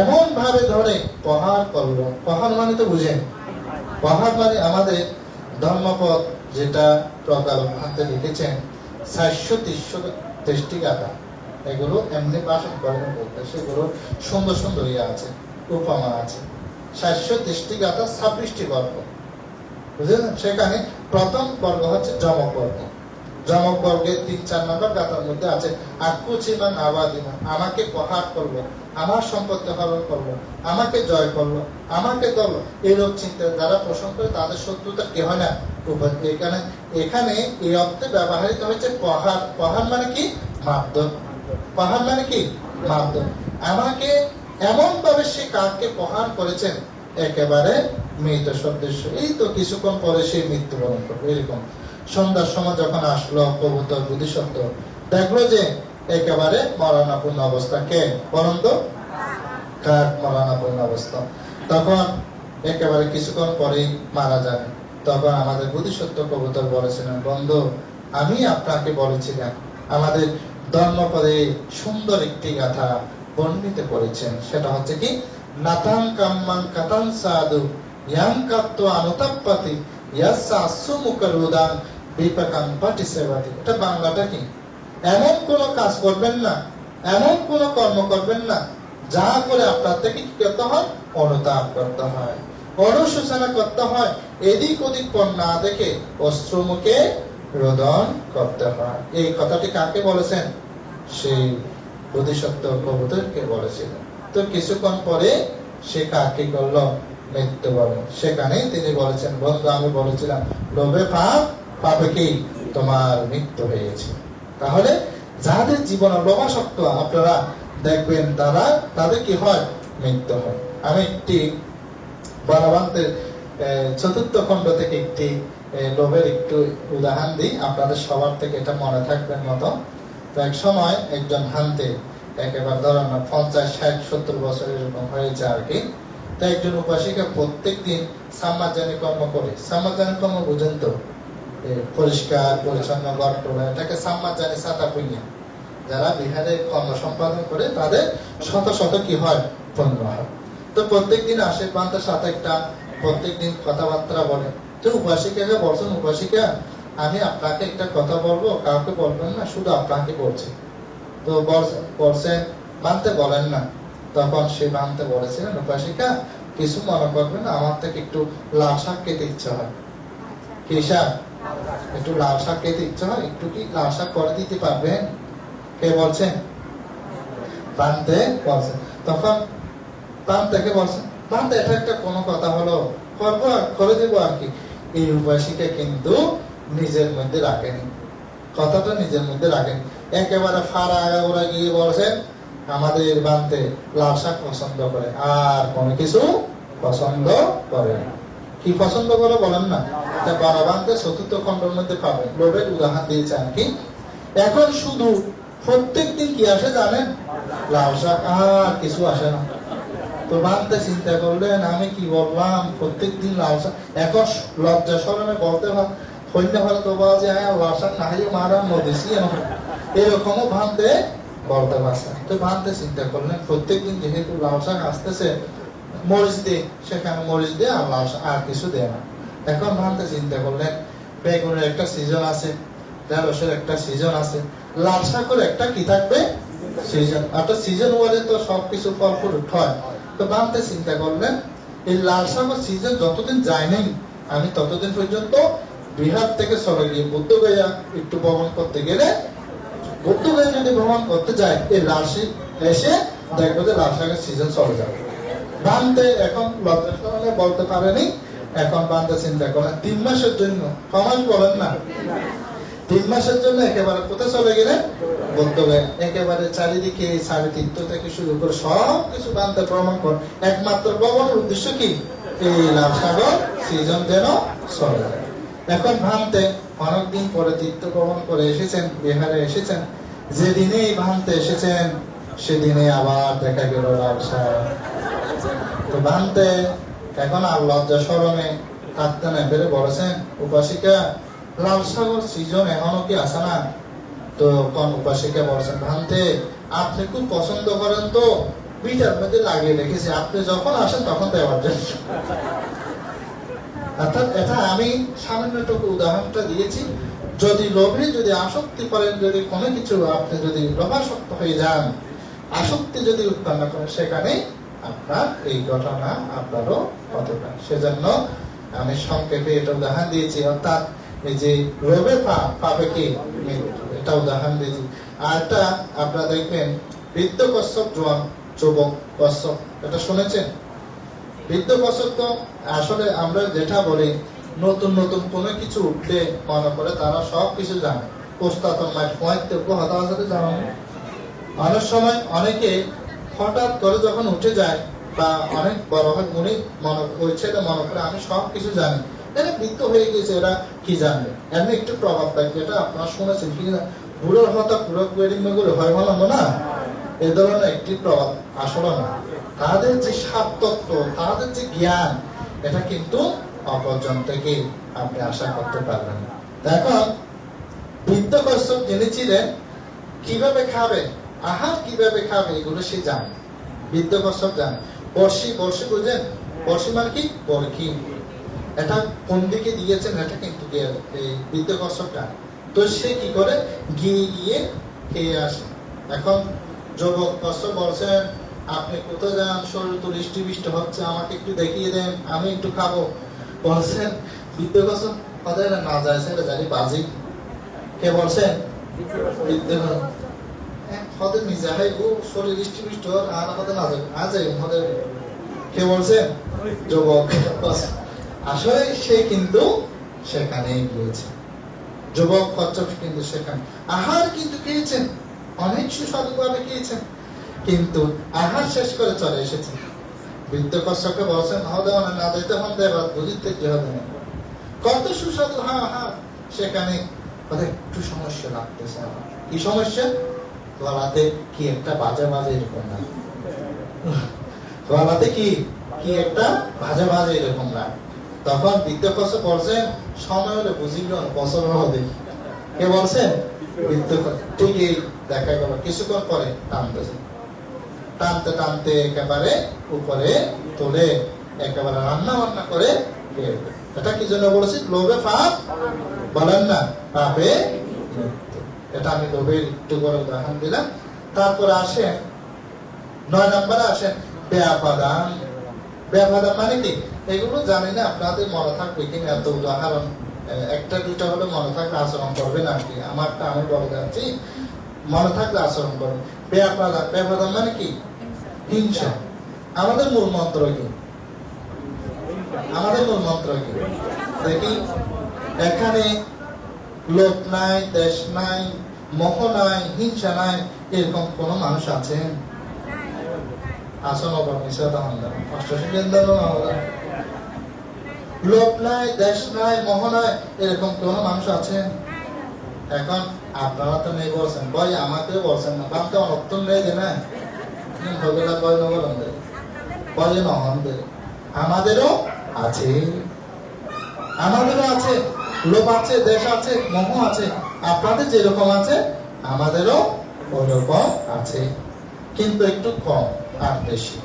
এমন ভাবে ধরে প্রহার করল। প্রহার মানে তো বুঝেন। প্রহার মানে আমাদের ধর্মপদ যেটা প্রকার হাতে লিখেছেন চারশো, তিনশো তেষ্টি গাথা এগুলো এমনি ভাষণ করে না বলতে, সেগুলো সুন্দর সুন্দর ইয়ে আছে, উপমা আছে। চারশো তেষ্টি গাথা ছাব্বিশটি গল্প বুঝলেন? সেখানে প্রথম পর্ব হচ্ছে জমক বর্গ জমক বর্গের তিন, চার নম্বর গাথার মধ্যে আছে আকুচিমা নাবাদিমা আমাকে প্রহার করল, আমার সম্পত্তি হরণ করল, আমাকে জয় করল, আমাকে করল এইরূপ চিন্তা যারা পোষণ করে তাদের শত্রুতা কি হয় না এখানে এখানে এই অর্থে ব্যবহৃত হয়েছে প্রহার। প্রহার মানে কি? মারধর। প্রহার মানে কি? মারধর। আমাকে এমন ভাবে সে কাককে প্রহার করেছেন একেবারে মৃত সদৃশ্য এই তো কিছুক্ষণ পরে সে মৃত্যুবরণ করবে এরকম। সন্ধ্যার সময় যখন আসলো কবুতর বুদ্ধিসত্ত্ব, দেখল যে একেবারে মরণাপূর্ণ অবস্থা। কে? বলুন তো? কাক মরণাপূর্ণ অবস্থা? তখন একেবারে কিছুক্ষণ পরেই মারা যাবে তখন আমাদের বুদ্ধিসত্ত্ব কবুতর বলেছিলেন, বন্ধু, আমি আপনাকে বলেছিলাম, আমাদের ধর্মপদে সুন্দর একটি গাথা বর্ণিত করেছেন। সেটা হচ্ছে কি? নাথাং কাম্মাং কাতাং সাধু, ইয়াং কাত্ত আনুতাপ্পাতি ইয়াসা সুমুখের উদান বিপাকাং পাটি সেবাতি এটা বাংলাটা কি? এমন কোন কাজ করবেন না, এমন কর্ম করবেন না, যা করে আপনার থেকে কি করতে হয়? অনুতাপ করতে হয়, অনুশোচনা করতে হয়, এদিক ওদিক না দেখে রোদন করতে হয়। এই কথাটি কাকে বলেছেন? সেই বোধিসত্ত্ব কবুতরকে বলেছিলেন। তো কিছুক্ষণ পরে সে কাকে করল? মৃত্যুবরণ। সেখানেই তিনি বলেছেন, বন্ধু, আমি বলেছিলাম, লোভে পাপ পাপে কি তোমার মৃত্যু হয়েছে? তাহলে যাদের জীবনে লোভাসক্ত, আপনারা দেখবেন তারা, তাদের কি হয়? মৃত্যু হয়। আমি একটি বনবান্তের চতুর্থ খণ্ড থেকে একটি লোভের একটু উদাহরণ দিই। আপনাদের সবার থেকে এটা মনে থাকবেন মতো তো? এক সময় একজন হান্তে, একেবারে ধরেন না পঞ্চাশ, ষাট, সত্তর বছর এরকম হয়েছে আর কি। তো একজন উপাসিকা প্রত্যেক দিন সাম্মাজানি কর্ম করে। সাম্মাজানি কর্ম বুঝেন তো? পরিষ্কার পরিচ্ছন্ন তোলা এটাকে সাম্মাজানি সাতা পুণ্য যারা বিহারে কর্ম সম্পাদন করে তাদের শত শত কি হয়? পণ্য হয়। তো প্রত্যেক দিন আসে পান্তের সাথে একটা প্রত্যেক দিন কথাবার্তা বলে। তো উপাসিকাকে বলছেন উপাসিকা আমি আপনাকে একটা কথা বলব কাউকে বলবেন না শুধু আপনাকে বলছি। তো বলছেন- বলছেন মানতে বলেন না। তখন সে মানতে বলেছিলেন উপাসিকা কিছু মনে করবেন না আমার থেকে একটু লাল শাক খেতে ইচ্ছা হয়। কি শাক? একটু লাল শাক খেতে ইচ্ছা হয়, একটু কি লাল শাক করে দিতে পারবেন কে বলছেন? প্রান্তে বলছেন। তখন প্রান্ত থেকে বলছেন? প্রান্ত এটা একটা কোনো কথা হলো। করব, করে দেবো আর কি। এই উপাসিকা কিন্তু নিজের মধ্যে রাখেনি। কথাটা নিজের মধ্যে রাখেনি। একেবারে ফাড়া ওরা গিয়ে বলছেন আমাদের বানতে লাল শাক পছন্দ করে। আর কোনো কিছু পছন্দ করে কি পছন্দ করে বলেন না? তা বারাবান্তে চতুর্থ খণ্ডের মধ্যে পাবেন লোভের উদাহরণ দিয়েছেন কি? এখন শুধু প্রত্যেক দিন কি আসে জানেন? লাল শাক। আর কিছু আসে না। তো বানতে চিন্তা করলেন, আমি কি বললাম, প্রত্যেক দিন লাল শাক। এখন লজ্জা স্মরণে বলতে ভাব সৈন্য ভালো তো বলা যে হ্যাঁ লাল শাক না খাইয়ে মারা এরকমও ভাবতে বলতে পারছে তো ভাবতে চিন্তা করলেন, প্রত্যেক দিন যেহেতু লাল শাক আসতেছে, মরিচ দিয়ে, সেখানে মরিচ দিয়ে আর লাল শাক, আর কিছু দেয় না। এখন ভাবতে চিন্তা করলেন বেগুনের একটা সিজন আছে, ঢেঁড়সের একটা সিজন আছে, লাল শাকের একটা কি থাকবে? সিজন অর্থাৎ সিজন ওয়ারে তো সবকিছু ফল হয়। তো ভাবতে চিন্তা করলেন এই লাল শাকের সিজন যতদিন যায় নাই, আমি ততদিন পর্যন্ত বিহার থেকে সরে গিয়ে বুদ্ধগয়া একটু ভ্রমণ করতে গেলে বুদ্ধগয়া যদি ভ্রমণ করতে যায়, এই শাক এসে দেখব যে লাল শাকের সিজন চলে যাবে। বানতে এখন লজ্জাস্মরণে বলতে পারেনি এখন বানতে চিন্তা করেন। তিন মাসের জন্য কমাস বলেন না। তিন মাসের জন্য একেবারে কোথায় চলে গেলেন বক্তব্যে একেবারে চারিদিকে সাড়ে তীর্থ থেকে শুরু করে সব কিছু বানতে ভ্রমণ কর। একমাত্র ভ্রমণের উদ্দেশ্য কি? এই লাল সাগর, সিজন যেন চলে এখন ভাবতে অনেকদিন পরে তীর্থ ভ্রমণ করে এসেছেন, বিহারে এসেছেন। যেদিনে এই ভাবতে এসেছেন সেদিনে আবার দেখা গেল লাল সাগর। তো ভাবতে এখন আর লজ্জা স্মরণে থাকতে না পেরে বলেছেন, উপাসিকা, লাল সাগর সিজন এখনও কি আসে না? তো কোন উপাসিকা বলেছেন, ভান্তে, আপনি খুব পছন্দ করেন তো? পিঠার মধ্যে লাগিয়ে রেখেছি, আপনি যখন আসেন তখন দেওয়ার জন্য অর্থাৎ এটা আমি সামান্যটুকু উদাহরণটা দিয়েছি, যদি লোভে যদি আসক্তি করেন, যদি কোনো কিছু আপনি যদি লোভাসক্ত হয়ে যান, আসক্তি যদি উৎপন্ন করেন, সেখানে আপনার এই ঘটনা আপনারও পারে। সেজন্য আমি সংক্ষেপে এটা উদাহরণ দিয়েছি, অর্থাৎ এই যে পাপ পাপে কি? এটা উদাহরণ দিয়েছি। আর একটা আপনারা দেখবেন, বৃদ্ধ কশ্যপ জোয়ান, যুবক কশ্যপ এটা শুনেছেন? বৃদ্ধ কশ্যপ তো আসলে আমরা যেটা বলি, নতুন নতুন কোনো কিছু উঠলে মনে করে তারা সব কিছু জানে। পুস্তাতন মাঠ পয়েন্টে আছে জানো অনেক সময় অনেকে হঠাৎ করে যখন উঠে যায়, বা অনেক বড় হয় উনি মনে ওই ছেলে মনে করে, আমি সব কিছু জানি। এরা বৃত্ত হয়ে গেছে এরা কি জানবে? এমনি একটু প্রভাব থাকে যেটা আপনারা শুনেছেন কি বুড়োর হতা ওয়েডিং মেগুলো হয় ভালো না? এ ধরনের একটি প্রভাব আসলে না। তাদের যে সাতত্ব তাদের যে জ্ঞান, এটা কিন্তু অপরজন থেকে আপনি আশা করতে পারবেন দেখো বৃদ্ধ যিনি ছিলেন, কীভাবে খাবে? আহার কীভাবে খাবে? এগুলো সে জানে। বৃদ্ধ কশ্যপ জানে। বর্ষি বর্ষি বুঝেন? বর্ষি মানে কি? বরকি এটা কোন দিকে দিয়েছেন? এটা কিন্তু বৃদ্ধ কশ্যপটা তো সে কি করে? গিয়ে গিয়ে খেয়ে আসে। এখন যুবক কশ্যপ বলছেন আপনি কোথায় যান? শরীর তো বৃষ্টি বৃষ্টি হচ্ছে। আমাকে একটু দেখিয়ে দেন। আমি একটু খাব। বলছেন, বৃদ্ধ কশ্যপ কথা না যায় সেটা জানি বাজি কে বলছেন? বৃদ্ধ হতে নিজে হয় ও শরীর বৃষ্টি আর না হতে কে বলছেন যুবক। আসলে সে কিন্তু সেখানে গিয়েছে। যুবক কচ্ছপ কিন্তু সেখানে। আহার কিন্তু খেয়েছেন। অনেক সুস্বাদু ভাবে খেয়েছেন। কিন্তু আহার শেষ করে চলে এসেছে বৃদ্ধ কশ্যপকে বলছেন হদে না দিতে হন দেবা বুঝিতে কি হবে না? কত সুস্বাদু হা হা সেখানে ওদের একটু সমস্যা লাগতেছে আমার। কি সমস্যা? গলাতে কি একটা বাজে বাজে এরকম না? গলাতে কি কি একটা এরকম না? তখন বৃদ্ধ কষ্ট সময় হলে বুঝিল বছর কে বলছেন বৃদ্ধ দেখা গেল, কিছুক্ষণ পরে টানতেছে টানতে টানতে একেবারে উপরে তুলে একেবারে রান্না বান্না করে এটা কি জন্য বলেছি? লোভে পাপ বলেন না, পাপে। এটা আমি লোভের একটু করে উদাহরণ দিলাম। তারপরে আসেন, নয় নম্বরে আসেন ব্যাপাদান ব্যাপাদান মানে কি? এগুলো জানি না, আপনাদের মনে থাকবে কিনা এত উদাহরণ একটা দুটা হলে মনে থাকলে আচরণ করবেন আর কি আমারটা আমি বলে যাচ্ছি, মনে থাকলে আচরণ করবেন ব্যাপাদান ব্যাপাদান মানে কি? হিংসা। আমাদের মূল মন্ত্র কি? আমাদের মূল মন্ত্র কি? দেখি। এখানে লোক নাই, দেশ নাই, মোহ নাই, হিংসা নাই, এরকম কোন মানুষ আছেন এখন আপনারা তো নেই না। না? নহন দে আমাদেরও আছে। আমাদেরও আছে। লোভ আছে, দেশ আছে মোহ আছে, আপনাদের যেরকম আছে, আমাদেরও ওরকম আছে। কিন্তু একটু কম আর বেশি।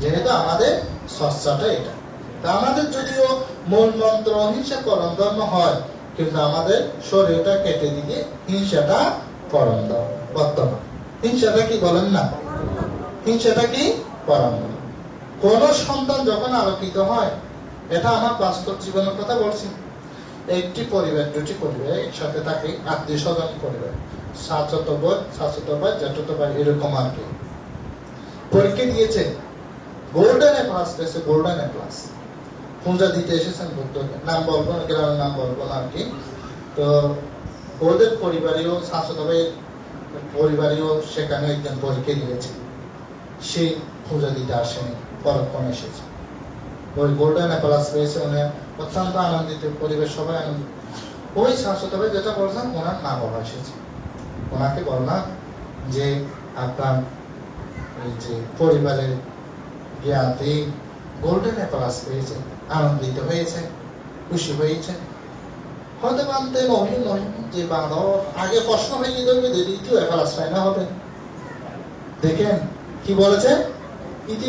যেহেতু আমাদের সচ্ছাটা এটা। তা আমাদের যদিও মূল মন্ত্র অহিংসা করণ ধর্ম হয়, কিন্তু আমাদের শরীরটা কেটে দিয়ে হিংসাটা করণ ধর্ম, বর্তমান। হিংসাটা কি বলেন না? হিংসাটা কি? করণ কোন সন্তান যখন আলোকিত হয়, এটা আমার বাস্তব জীবনের কথা বলছি। একটি পরিবার দুটি পরিবার একসাথে থাকে, আত্মীয় স্বজন পরিবার শাশ্বত বোধ ভাই জ্যাঠত এরকম আর কি। পরীক্ষা দিয়েছে গোল্ডেন এ প্লাস পেয়েছে গোল্ডেন এ প্লাস পূজা দিতে এসেছেন বুদ্ধকে। নাম বলব গ্রামের নাম বলব না আর কি। তো, ওদের পরিবারেও শাশ্বত ভাই পরিবারেও সেখানে একজন পরীক্ষা দিয়েছে। সে পূজা দিতে আসেনি, পরক্ষণ এসেছে। ওই গোল্ডেন প্লাস পেয়েছে উনি অত্যন্ত আনন্দিত পরিবেশ সবাই আনন্দিত। ওই শাশ্বত যেটা বলছেন, ওনার নাম বলা এসেছে। ওনাকে বললাম যে আপনার যে পরিবারের জ্ঞাতি গোল্ডেন পেয়েছে, আনন্দিত হয়েছে, খুশি হয়েছে। হতে পারতে মহিন মহিন যে বাঁধব আগে প্রশ্ন হয়ে যাবে যে দ্বিতীয় পায় না হবে। দেখেন কি বলেছে? ইতি